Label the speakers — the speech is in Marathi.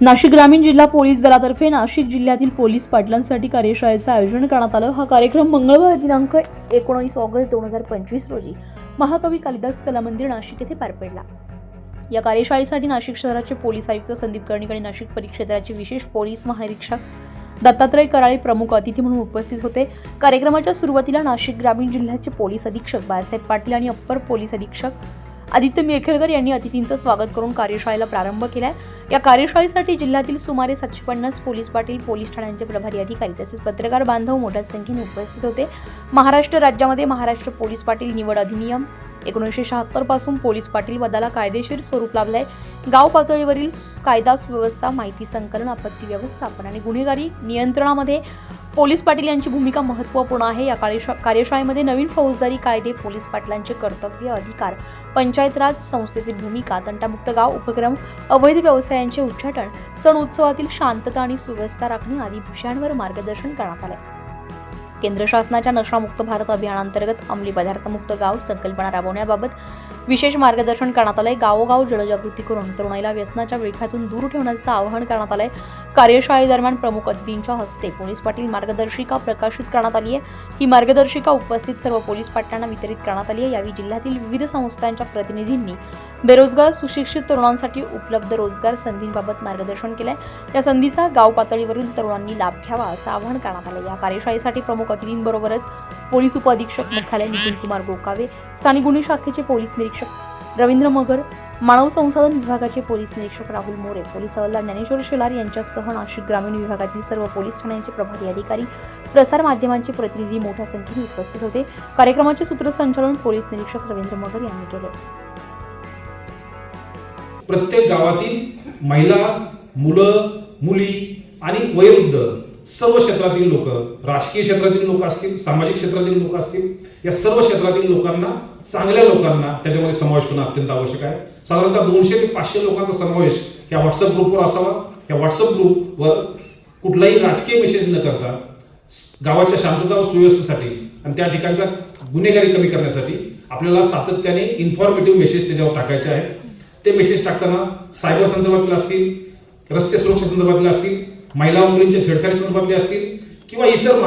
Speaker 1: नाशिक ग्रामीण जिल्हा पोलीस दलातर्फे नाशिक जिल्ह्यातील पोलीस पाटलांसाठी कार्यशाळेचं आयोजन करण्यात आलं. हा कार्यक्रम मंगळवार दिनांक एकोणीस ऑगस्ट दोन हजार पंचवीस रोजी महाकवी कालिदास कला मंदिर नाशिक येथे पार पडला. या कार्यशाळेसाठी नाशिक शहराचे पोलीस आयुक्त संदीप कर्णिक आणि नाशिक परिक्षेत्राचे विशेष पोलीस महानिरीक्षक दत्तात्रय कराळे प्रमुख अतिथी म्हणून उपस्थित होते. कार्यक्रमाच्या सुरुवातीला नाशिक ग्रामीण जिल्ह्याचे पोलीस अधीक्षक बाळासाहेब पाटील आणि अप्पर पोलीस अधीक्षक आदित्य मिरखेलकर यांनी अतिथींचं स्वागत करून कार्यशाळेला प्रारंभ केलाय. या कार्यशाळेसाठी जिल्ह्यातील सुमारे सातशे पन्नास पोलीस पाटील पोलीस ठाण्यांचे प्रभारी अधिकारी तसेच पत्रकार बांधव मोठ्या संख्येने उपस्थित होते. महाराष्ट्र राज्यामध्ये महाराष्ट्र पोलीस पाटील निवड अधिनियम एकोणीसशे शहात्तरपासून पोलीस पाटील पदाला कायदेशीर स्वरूप लाभलंय. गाव पातळीवरील कायदा सुव्यवस्था माहिती संकलन आपत्ती व्यवस्थापन आणि गुन्हेगारी नियंत्रणामध्ये पोलीस पाटील यांची भूमिका महत्त्वपूर्ण आहे. या कार्यशाळेमध्ये नवीन फौजदारी कायदे पोलीस पाटलांचे कर्तव्य अधिकार पंचायत राज संस्थेतील भूमिका तंटामुक्त गाव उपक्रम अवैध व्यवसायांचे उच्चाटन सण उत्सवातील शांतता आणि सुव्यवस्था राखणे आदी विषयांवर मार्गदर्शन करण्यात आले. केंद्र शासनाच्या नशामुक्त भारत अभियानांतर्गत अंमली पदार्थमुक्त गाव संकल्पना राबवण्याबाबत विशेष मार्गदर्शन करण्यात आलंय. गावोगाव जलजागृती करून तरुणाईला व्यसनाच्या विळख्यातून दूर ठेवण्याचं आवाहन करण्यात आलंय. कार्यशाळेदरम्यान प्रमुख अतिथींच्या हस्ते पोलीस पाटील मार्गदर्शिका प्रकाशित करण्यात आली आहे ही मार्गदर्शिका उपस्थित सर्व पोलीस पाटलांना वितरित करण्यात आली आहे यावेळी जिल्ह्यातील विविध संस्थांच्या प्रतिनिधींनी बेरोजगार सुशिक्षित तरुणांसाठी उपलब्ध रोजगार संधींबाबत मार्गदर्शन केलंय. या संधीचा गाव पातळीवरील तरुणांनी लाभ घ्यावा असं आवाहन करण्यात आलं या कार्यशाळेसाठी प्रमुख अतिथींबरोबरच पोलीस उपअधीक्षक मुख्यालय नितीन कुमार गोकावे स्थानिक गुन्हे शाखेचे पोलीस निरीक्षक रवींद्र मगर मानव संसाधन विभागाचे पोलीस निरीक्षक राहुल मोरे पोलीस हवालदार ज्ञानेश्वर शेलार यांच्यासह नाशिक ग्रामीण विभागातील सर्व पोलीस ठाण्यांचे प्रभारी अधिकारी प्रसार माध्यमांचे प्रतिनिधी मोठ्या संख्येने उपस्थित होते. कार्यक्रमाचे सूत्रसंचालन पोलीस निरीक्षक रवींद्र मगर यांनी केले.
Speaker 2: प्रत्येक गावातील महिला मुलं मुली आणि वयोवृद्ध सर्व क्षेत्रातील लोक राजकीय क्षेत्रातील लोक असतील सामाजिक क्षेत्रातील लोक असतील या सर्व क्षेत्रातील लोकांना चांगल्या लोकांना त्याच्यामध्ये समावेश होणं अत्यंत आवश्यक आहे. साधारणतः दोनशे ते पाचशे लोकांचा समावेश या व्हॉट्सअप ग्रुपवर असावा. या व्हॉट्सअप ग्रुपवर कुठलाही राजकीय मेसेज न करता गावाच्या शांतता व सुव्यवस्थेसाठी आणि त्या ठिकाणच्या गुन्हेगारी कमी करण्यासाठी आपल्याला सातत्याने इन्फॉर्मेटिव्ह मेसेज त्याच्यावर टाकायचे आहेत. ते मेसेज टाकताना सायबर संदर्भातील असतील रस्ते सुरक्षा संदर्भातले असतील महिला मुलींच्या छेडछाडी संदर्भातले असतील किंवा इतर